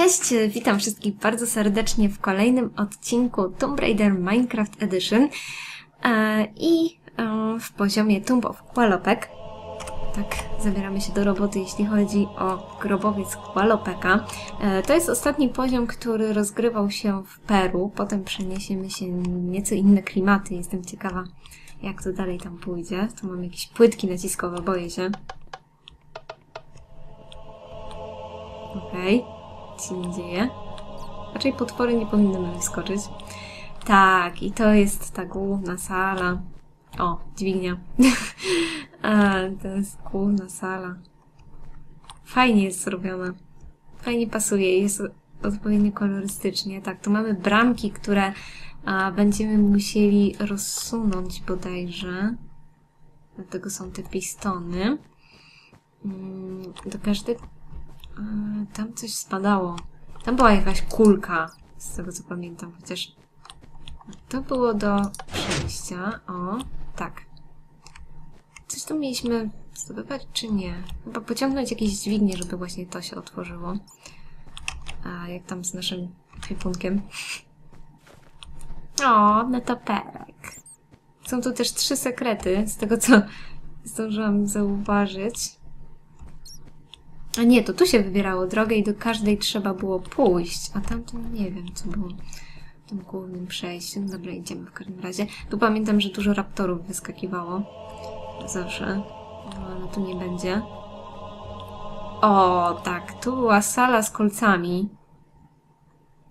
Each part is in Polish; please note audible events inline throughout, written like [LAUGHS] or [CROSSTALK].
Cześć, witam wszystkich bardzo serdecznie w kolejnym odcinku Tomb Raider Minecraft Edition e, i e, w poziomie Tomb of Qualopek. Tak, zabieramy się do roboty, jeśli chodzi o grobowiec Qualopeka. E, to jest ostatni poziom, który rozgrywał się w Peru. Potem przeniesiemy się nieco inne klimaty. Jestem ciekawa, jak to dalej tam pójdzie. Tu mam jakieś płytki naciskowe, boję się. Okej, nic nie dzieje. Raczej potwory nie powinny mnie wyskoczyć. Tak, i to jest ta główna sala. O, dźwignia. [LAUGHS] A, to jest główna sala. Fajnie jest zrobiona. Fajnie pasuje, jest odpowiednio kolorystycznie. Tak, tu mamy bramki, które a, będziemy musieli rozsunąć bodajże. Dlatego są te pistony. Mm, Do każdego Yy, Tam coś spadało. Tam była jakaś kulka, z tego co pamiętam, chociaż to było do przejścia. O, tak. Coś tu mieliśmy zdobywać, czy nie? Chyba pociągnąć jakieś dźwignie, żeby właśnie to się otworzyło. A jak tam z naszym kwipunkiem? O, netoperek. Są tu też trzy sekrety, z tego co zdążyłam zauważyć. A nie, to tu się wybierało drogę i do każdej trzeba było pójść. A tam to nie wiem, co było tym głównym przejściu. Dobra, idziemy w każdym razie. Tu pamiętam, że dużo raptorów wyskakiwało. Zawsze. No, ale tu nie będzie. O, tak. Tu była sala z kolcami.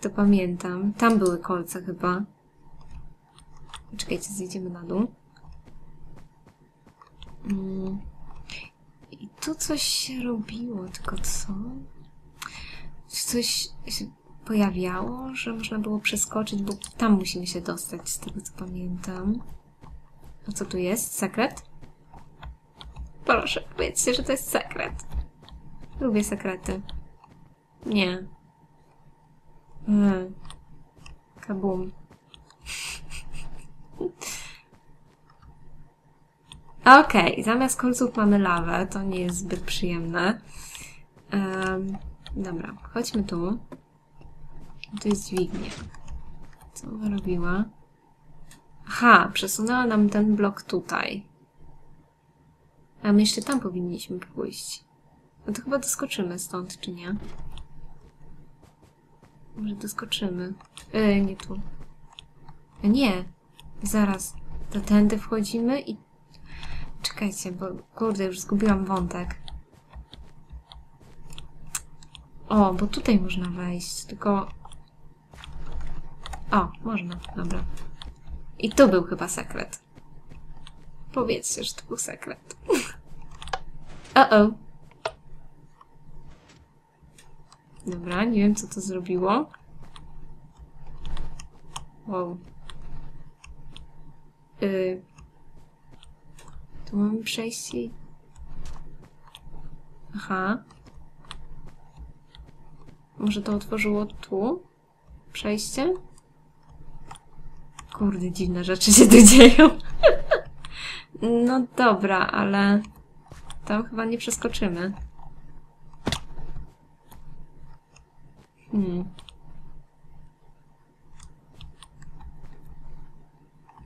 To pamiętam. Tam były kolce chyba. Czekajcie, zejdziemy na dół. Mm. Tu coś się robiło, tylko co? Coś się pojawiało, że można było przeskoczyć, bo tam musimy się dostać, z tego co pamiętam. A co tu jest? Sekret? Proszę, powiedzcie, że to jest sekret. Lubię sekrety. Nie. Hmm. Kabum. Okej, okay, zamiast kolców mamy lawę, to nie jest zbyt przyjemne. Um, dobra, chodźmy tu. Tu jest dźwignia. Co ona robiła? Aha, przesunęła nam ten blok tutaj. A my jeszcze tam powinniśmy pójść. No to chyba doskoczymy stąd, czy nie? Może doskoczymy. Yy, nie tu. Nie. Zaraz. Do tędy wchodzimy i Czekajcie, bo kurde, już zgubiłam wątek. O, bo tutaj można wejść, tylko... O, można, dobra. I tu był chyba sekret. Powiedzcie, że to był sekret. [LAUGHS] Uh-oh. Dobra, nie wiem, co to zrobiło. Wow. Yy, tu mamy przejście. Aha. Może to otworzyło tu? Przejście? Kurde, dziwne rzeczy się tu dzieją. [LAUGHS] no dobra, ale tam chyba nie przeskoczymy. Hmm.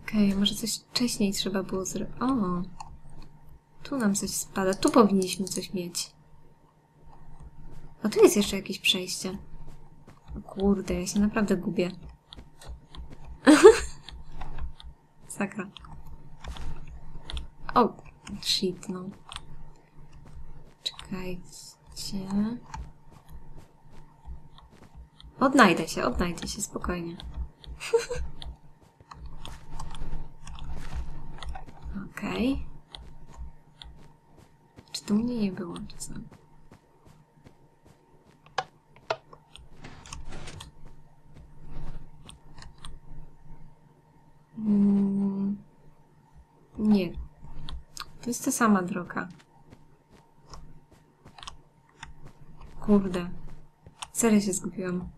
Okej, okay, może coś wcześniej trzeba było zrobić. O! Tu nam coś spada. Tu powinniśmy coś mieć. A tu jest jeszcze jakieś przejście. O kurde, ja się naprawdę gubię. [LAUGHS] Sakra. O, shit, no. Czekajcie. Odnajdę się, odnajdę się, spokojnie. [LAUGHS] Okej. Okay. Tu mnie nie było, co? Mm, nie. To jest ta sama droga. Kurde. Serio się zgubiłam.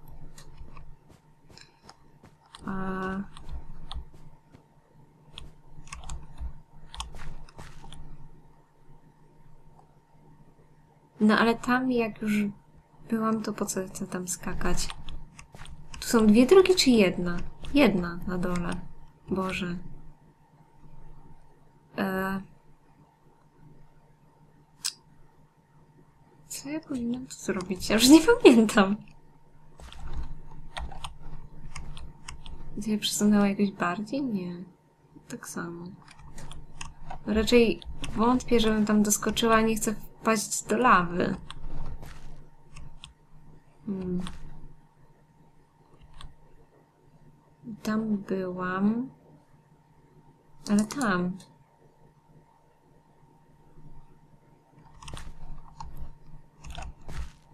A... No ale tam jak już byłam, to po co chcę tam skakać? Tu są dwie drogi, czy jedna? Jedna na dole. Boże. E... Co ja powinnam tu zrobić? Ja już nie [LAUGHS] pamiętam. Gdzie przesunęła jakoś bardziej? Nie. Tak samo. Raczej wątpię, żebym tam doskoczyła, nie chcę wpaść do lawy. Hmm. Tam byłam. Ale tam.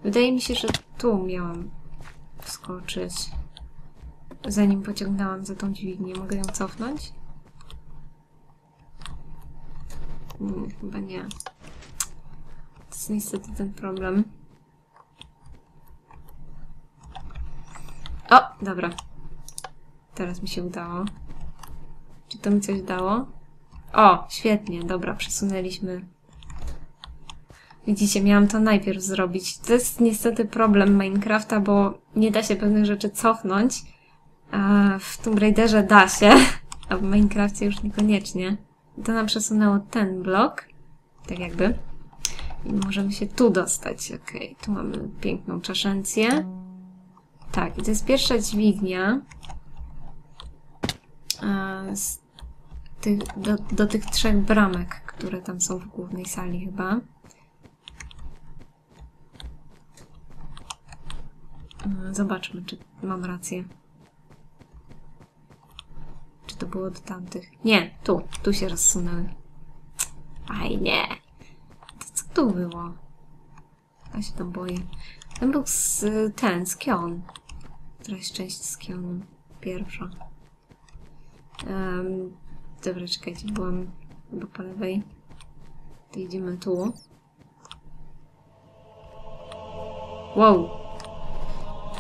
Wydaje mi się, że tu miałam wskoczyć. Zanim pociągnęłam za tą dźwignię. Mogę ją cofnąć? Hmm, chyba nie. Jest niestety ten problem. O, dobra. Teraz mi się udało. Czy to mi coś dało? O, świetnie, dobra, przesunęliśmy. Widzicie, miałam to najpierw zrobić. To jest niestety problem Minecrafta, bo nie da się pewnych rzeczy cofnąć. A w Tomb Raiderze da się, a w Minecrafcie już niekoniecznie. To nam przesunęło ten blok, tak jakby. I możemy się tu dostać. Okay, tu mamy piękną czaszencję. Tak, i to jest pierwsza dźwignia. Z tych, do, do tych trzech bramek, które tam są w głównej sali chyba. Zobaczmy, czy mam rację. Czy to było do tamtych? Nie, tu. Tu się rozsunęły. Aj, nie. To co tu było? Ja się tam boję. Ten był z, ten, z Kion. Któraś część z Kionu. Pierwsza. Um, dobra, czekajcie, byłam chyba po lewej. To idziemy tu. Wow.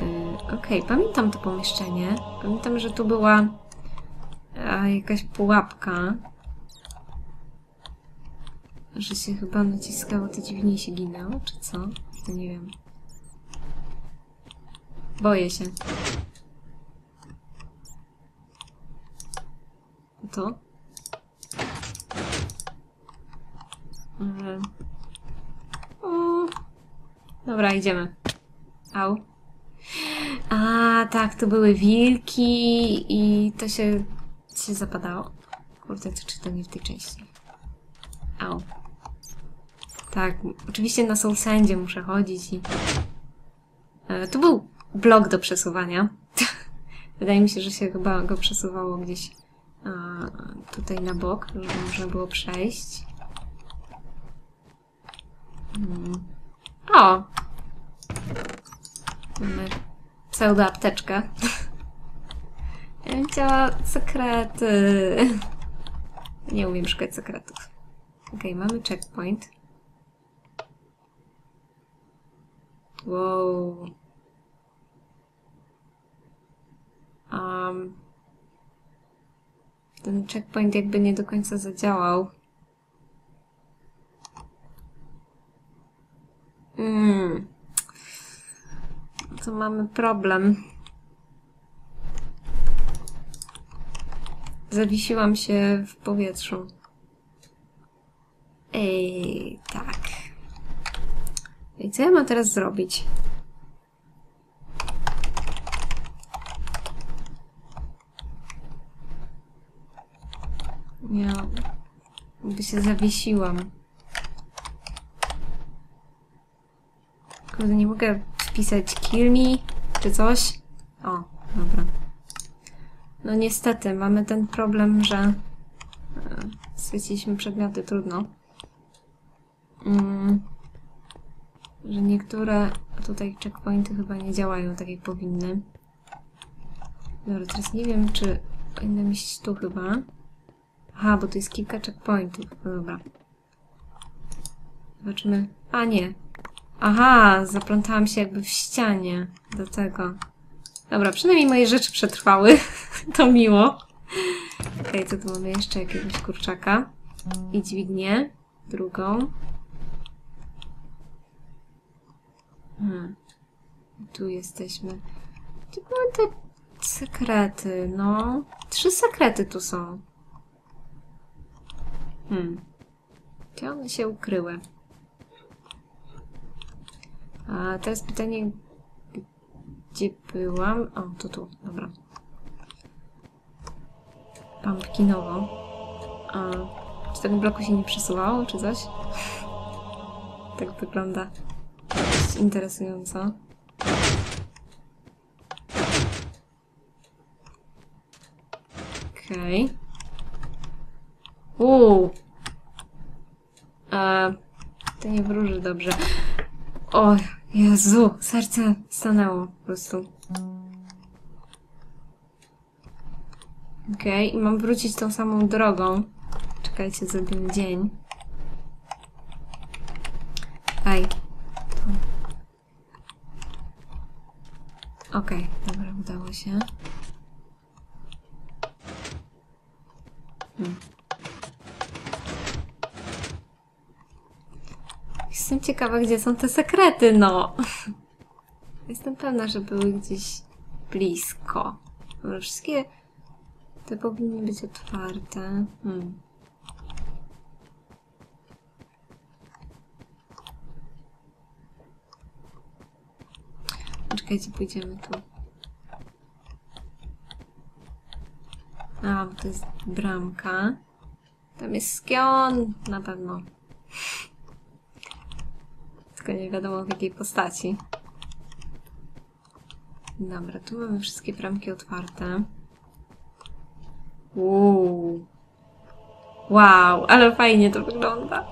Yy, Okej, okay, pamiętam to pomieszczenie. Pamiętam, że tu była a, jakaś pułapka. Że się chyba naciskało, to dziwnie się ginęło, czy co? To nie wiem. Boję się. To? O. Dobra, idziemy. Au. A, tak, to były wilki i to się, się zapadało. Kurde, to czy to nie w tej części? Au. Tak, oczywiście na Soul Sandzie muszę chodzić i... E, tu był blok do przesuwania. [LAUGHS] Wydaje mi się, że się chyba go przesuwało gdzieś a, tutaj na bok, żeby można było przejść. Hmm. O! Mamy pseudo-apteczkę. [LAUGHS] ja bym chciała sekrety. [LAUGHS] Nie umiem szukać sekretów. Okay, mamy checkpoint. Wow. Um, ten checkpoint jakby nie do końca zadziałał. Hmm. To mamy problem. Zawiesiłam się w powietrzu. Ej, tak. I co ja mam teraz zrobić? Ja by się zawiesiłam. Kurde, nie mogę wpisać kill me czy coś. O, dobra. No niestety, mamy ten problem, że e, przedmioty, trudno. Mm, że niektóre tutaj checkpointy chyba nie działają tak jak powinny. Dobra, teraz nie wiem, czy powinnam iść tu chyba. Aha, bo tu jest kilka checkpointów. No dobra. Zobaczymy. A, nie. Aha, zaplątałam się jakby w ścianie do tego. Dobra, przynajmniej moje rzeczy przetrwały. [LAUGHS] to miło. Okej, okay, co tu mamy jeszcze? Jakiegoś kurczaka. I dźwignię. Drugą. Hmm. Tu jesteśmy. Gdzie były te sekrety? No, trzy sekrety tu są. Hmm. Gdzie one się ukryły? A teraz pytanie, gdzie byłam? O, to tu, dobra. Pumpkinowo. A, czy tego bloku się nie przesuwało, czy coś? [LAUGHS] tak wygląda. Interesująco. Okej. Okay. Uuu. E, to nie wróży dobrze. O, Jezu, serce stanęło po prostu. Okej, okay, i mam wrócić tą samą drogą. Czekajcie, zrobimy dzień. Aj. Okej, okay, dobra, udało się. Hmm. Jestem ciekawa, gdzie są te sekrety, no. Jestem pewna, że były gdzieś blisko. Wszystkie te powinny być otwarte. Hmm. Czekajcie, pójdziemy tu. A, bo to jest bramka. Tam jest skion, na pewno. Tylko nie wiadomo w jakiej postaci. Dobra, tu mamy wszystkie bramki otwarte. Uuu. Wow, ale fajnie to wygląda.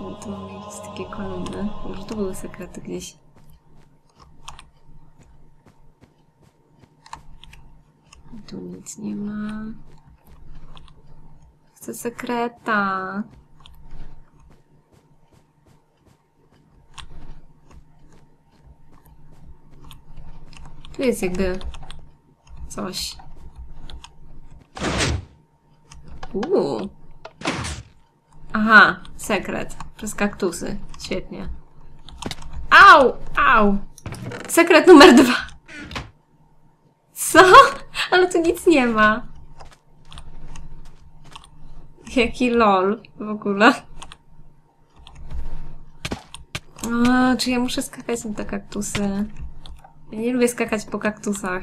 No, tu mamy jakieś takie kolumny. Może tu były sekrety gdzieś. Tu nic nie ma. Chcę sekreta. Tu jest jakby coś. Uuu. Aha, sekret. Przez kaktusy. Świetnie. Au! Au! Sekret numer dwa. Ale tu nic nie ma. Jaki lol w ogóle. A, czy ja muszę skakać na te kaktusy? Ja nie lubię skakać po kaktusach.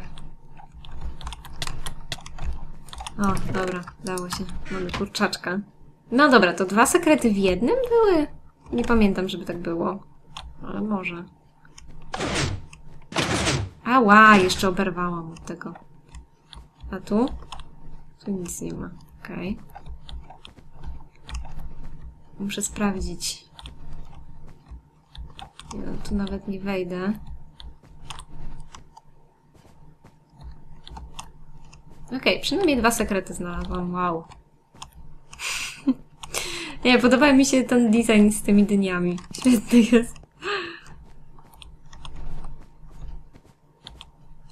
O, dobra, dało się. Mamy kurczaczka. No dobra, to dwa sekrety w jednym były? Nie pamiętam, żeby tak było. Ale może. Ała, jeszcze oberwałam od tego. A tu? Tu nic nie ma. Okay. Muszę sprawdzić. No, tu nawet nie wejdę. Okay, przynajmniej dwa sekrety znalazłam. Wow. [LAUGHS] Nie, podoba mi się ten design z tymi dyniami. [LAUGHS] Świetny jest.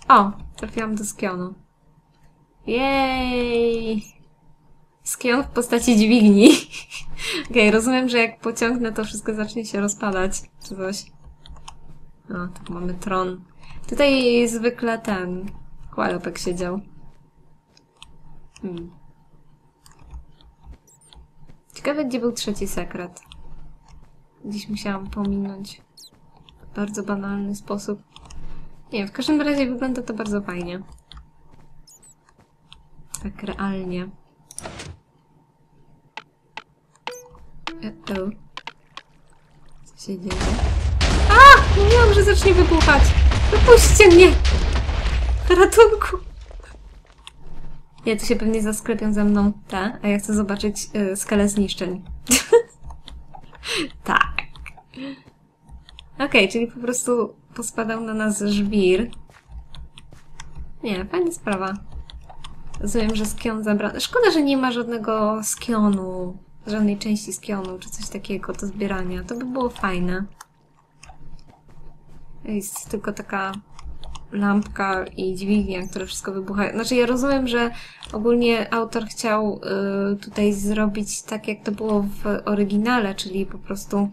O, trafiłam do skionu. Jej! Skion w postaci dźwigni. [LAUGHS] Okej, okay, rozumiem, że jak pociągnę, to wszystko zacznie się rozpadać. Czy coś. O, tu mamy tron. Tutaj zwykle ten... Kłalopek siedział. Hmm. Ciekawe, gdzie był trzeci sekret. Gdzieś musiałam pominąć. W bardzo banalny sposób. Nie w każdym razie wygląda to bardzo fajnie. Tak realnie. Uh -oh. Co się dzieje? A! Mówiłam, że zacznie wybuchać! Wypuśćcie mnie! Ratunku! Nie, to się pewnie zasklepią ze mną te, a ja chcę zobaczyć y, skalę zniszczeń. [LAUGHS] tak. Okej, okay, czyli po prostu pospadał na nas żwir. Nie, fajna sprawa. Rozumiem, że skion zabrany. Szkoda, że nie ma żadnego skionu, żadnej części skionu, czy coś takiego do zbierania. To by było fajne. Jest tylko taka lampka i dźwignia, które wszystko wybuchają. Znaczy ja rozumiem, że ogólnie autor chciał y, tutaj zrobić tak, jak to było w oryginale, czyli po prostu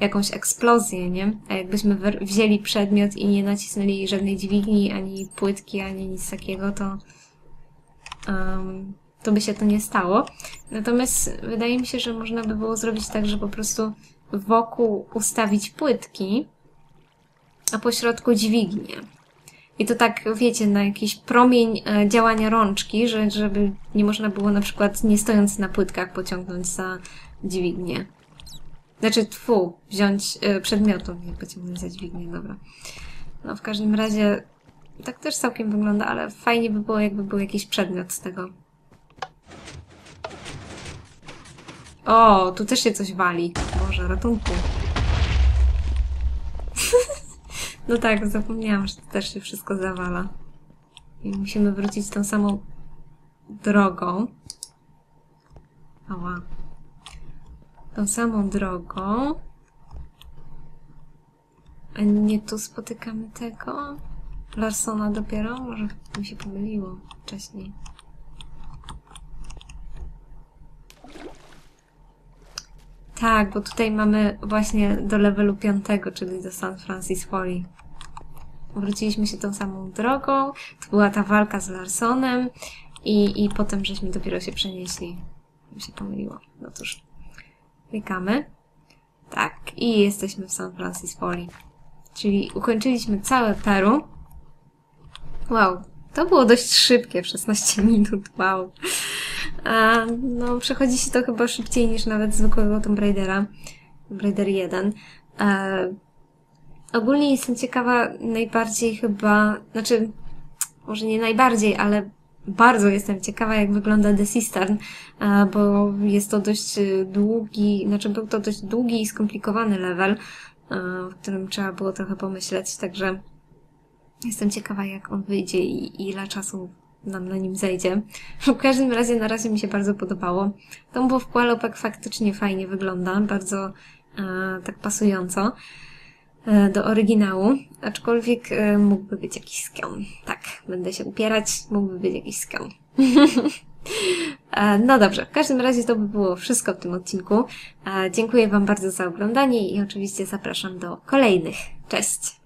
jakąś eksplozję, nie? A jakbyśmy wzięli przedmiot i nie nacisnęli żadnej dźwigni, ani płytki, ani nic takiego, to um, to by się to nie stało. Natomiast wydaje mi się, że można by było zrobić tak, że po prostu wokół ustawić płytki, a po środku dźwignię. I to tak, wiecie, na jakiś promień e, działania rączki, że, żeby nie można było na przykład nie stojąc na płytkach pociągnąć za dźwignię. Znaczy, tfu, wziąć y, przedmiotu, nie pociągnąć za dźwignię, dobra. No, w każdym razie tak też całkiem wygląda, ale fajnie by było, jakby był jakiś przedmiot z tego. O, tu też się coś wali. Boże, ratunku. [LAUGHS] no tak, zapomniałam, że to też się wszystko zawala. I musimy wrócić tą samą drogą. Ała. Tą samą drogą. A nie tu spotykamy tego? Larsona dopiero? Może mi się pomyliło wcześniej. Tak, bo tutaj mamy właśnie do levelu 5, czyli do San Francis Folly. Wróciliśmy się tą samą drogą, to była ta walka z Larsonem i, i potem żeśmy dopiero się przenieśli. Mi się pomyliło. No cóż. Klikamy. Tak, i jesteśmy w San Francis Folly. Czyli ukończyliśmy całe Peru. Wow, to było dość szybkie, 16 [LAUGHS] minut, wow. A, no, przechodzi się to chyba szybciej niż nawet zwykłego Tomb Raidera. Tomb Raider 1. A, ogólnie jestem ciekawa najbardziej chyba, znaczy, może nie najbardziej, ale bardzo jestem ciekawa, jak wygląda The Cistern, bo jest to dość długi, znaczy był to dość długi i skomplikowany level, w którym trzeba było trochę pomyśleć, także jestem ciekawa, jak on wyjdzie i ile czasu nam na nim zejdzie. W każdym razie na razie mi się bardzo podobało. Tą Bówkłalopek faktycznie fajnie wygląda, bardzo e, tak pasująco e, do oryginału, aczkolwiek e, mógłby być jakiś skion. Tak, będę się upierać, mógłby być jakiś skion. [LAUGHS] E, no dobrze, w każdym razie to by było wszystko w tym odcinku. E, dziękuję Wam bardzo za oglądanie i oczywiście zapraszam do kolejnych. Cześć!